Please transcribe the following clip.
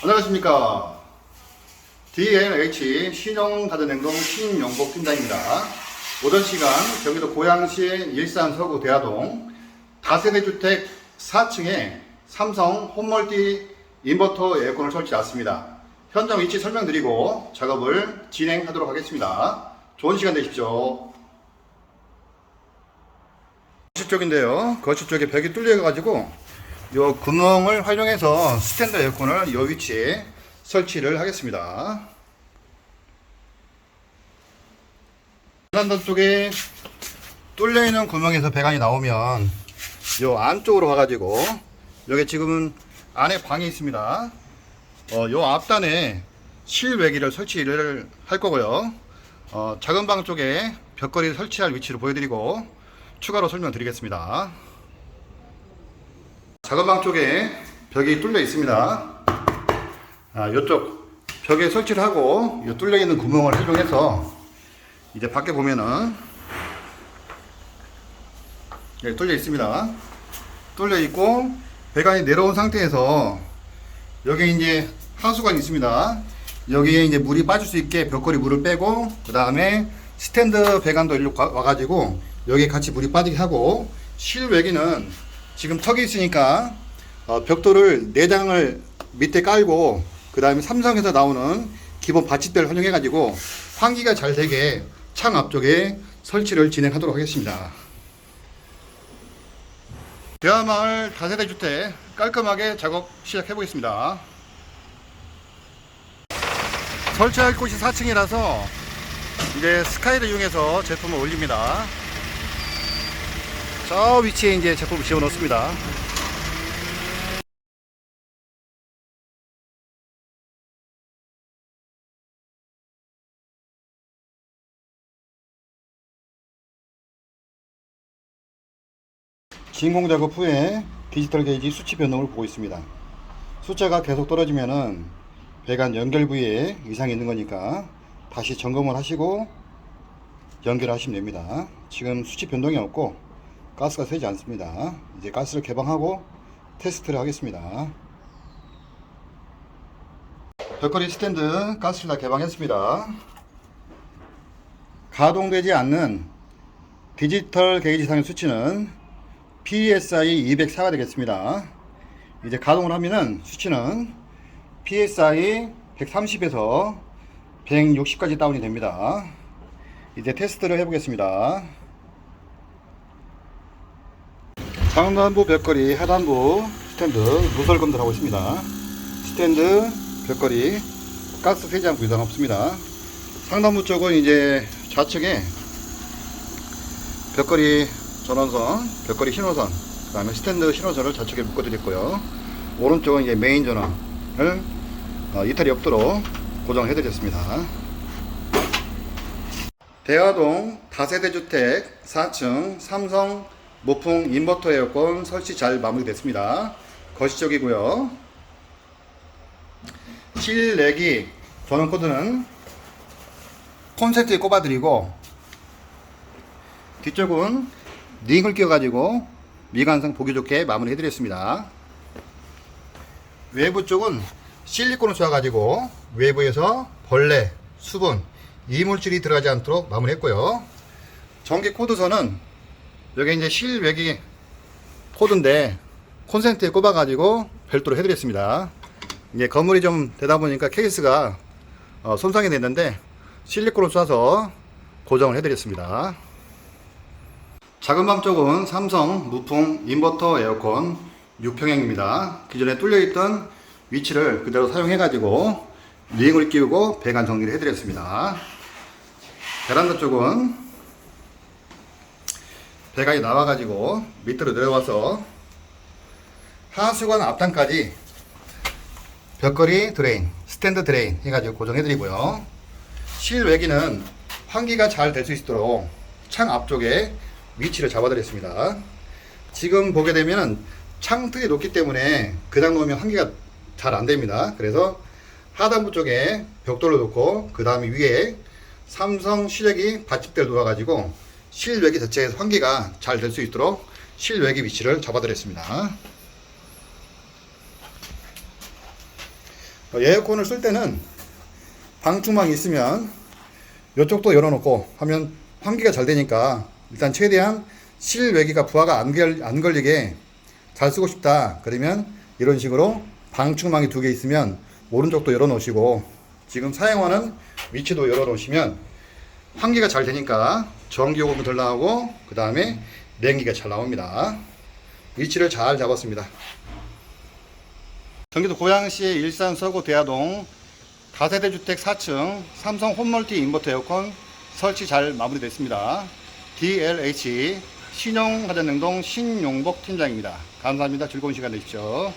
안녕하십니까. DNH 신용가전행동 신용복 팀장입니다. 오전 시간 경기도 고양시 일산 서구 대하동 다세대 주택 4층에 삼성 홈멀티 인버터 에어컨을 설치 했습니다. 현장 위치 설명드리고 작업을 진행하도록 하겠습니다. 좋은 시간 되십시오. 거실 쪽인데요. 거실 쪽에 벽이 뚫려가지고 요 구멍을 활용해서 스탠드 에어컨을 요 위치에 설치를 하겠습니다. 베란다 쪽에 뚫려 있는 구멍에서 배관이 나오면 요 안쪽으로 와가지고 여기 지금은 안에 방이 있습니다. 어, 요 앞단에 실외기를 설치를 할 거고요. 어, 작은 방 쪽에 벽걸이 설치할 위치를 보여드리고 추가로 설명드리겠습니다. 작은 방 쪽에 벽이 뚫려 있습니다. 아, 이쪽 벽에 설치를 하고 이 뚫려 있는 구멍을 활용해서 이제 밖에 보면은 여기 뚫려 있습니다. 뚫려 있고 배관이 내려온 상태에서 여기 이제 하수관이 있습니다. 여기에 이제 물이 빠질 수 있게 벽걸이 물을 빼고 그 다음에 스탠드 배관도 일로 가- 와가지고 여기에 같이 물이 빠지게 하고 실외기는 지금 턱이 있으니까 어, 벽돌을 네 장을 밑에 깔고 그 다음에 삼성에서 나오는 기본 받침대를 활용해 가지고 환기가 잘 되게 창 앞쪽에 설치를 진행하도록 하겠습니다. 대화마을 다세대 주택 깔끔하게 작업 시작해 보겠습니다. 설치할 곳이 4층이라서 이제 스카이를 이용해서 제품을 올립니다. 저 위치에 이제 제품을 지어 놓습니다. 진공 작업 후에 디지털 게이지 수치 변동을 보고 있습니다. 숫자가 계속 떨어지면은 배관 연결 부위에 이상이 있는 거니까 다시 점검을 하시고 연결하시면 됩니다. 지금 수치 변동이 없고 가스가 새지 않습니다. 이제 가스를 개방하고 테스트를 하겠습니다. 벽걸이 스탠드 가스를 다 개방했습니다. 가동되지 않는 디지털 게이지상의 수치는 PSI 204가 되겠습니다. 이제 가동을 하면은 수치는 PSI 130에서 160까지 다운이 됩니다. 이제 테스트를 해보겠습니다. 상단부 벽걸이, 하단부 스탠드 누설 검사하고 있습니다. 스탠드 벽걸이 가스 세지 않고 이상 없습니다. 상단부 쪽은 이제 좌측에 벽걸이 전원선, 벽걸이 신호선, 그 다음에 스탠드 신호선을 좌측에 묶어드렸고요. 오른쪽은 이제 메인 전원을 어, 이탈이 없도록 고정을 해드렸습니다. 대화동 다세대 주택 4층 삼성 모풍 인버터 에어컨 설치 잘 마무리됐습니다. 거실 쪽이고요. 실내기 전원 코드는 콘센트에 꼽아드리고 뒤쪽은 링을 끼워가지고 미관상 보기 좋게 마무리 해드렸습니다. 외부 쪽은 실리콘을 쏴가지고 외부에서 벌레, 수분, 이물질이 들어가지 않도록 마무리했고요. 전기 코드선은 여기 이제 실외기 코드인데 콘센트에 꼽아가지고 별도로 해드렸습니다. 이제 건물이 좀 되다 보니까 케이스가 어, 손상이 됐는데 실리콘을 쏴서 고정을 해드렸습니다. 작은 방 쪽은 삼성 무풍 인버터 에어컨 6평형입니다. 기존에 뚫려있던 위치를 그대로 사용해가지고 링을 끼우고 배관 정리를 해드렸습니다. 베란다 쪽은 배관이 나와가지고 밑으로 내려와서 하수관 앞단까지 벽걸이 드레인, 스탠드 드레인 해가지고 고정해드리고요. 실외기는 환기가 잘 될 수 있도록 창 앞쪽에 위치를 잡아드렸습니다. 지금 보게 되면 창틀이 높기 때문에 그냥 놓으면 환기가 잘 안됩니다. 그래서 하단부 쪽에 벽돌을 놓고 그 다음에 위에 삼성 실외기 받침대를 놓아가지고 실외기 자체에서 환기가 잘 될 수 있도록 실외기 위치를 잡아드렸습니다. 에어컨을 쓸 때는 방충망이 있으면 이쪽도 열어놓고 하면 환기가 잘 되니까 일단 최대한 실외기가 부하가 안, 걸, 안 걸리게 잘 쓰고 싶다 그러면 이런 식으로 방충망이 두 개 있으면 오른쪽도 열어놓으시고 지금 사용하는 위치도 열어놓으시면 환기가 잘 되니까 전기 요금도 덜 나오고 그 다음에 냉기가 잘 나옵니다 위치를 잘 잡았습니다 경기도 고양시의 일산 서구 대하동 다세대 주택 4층 삼성 홈멀티 인버터 에어컨 설치 잘 마무리됐습니다. DLH 신용화전능동 신용복 팀장입니다. 감사합니다. 즐거운 시간 되십시오.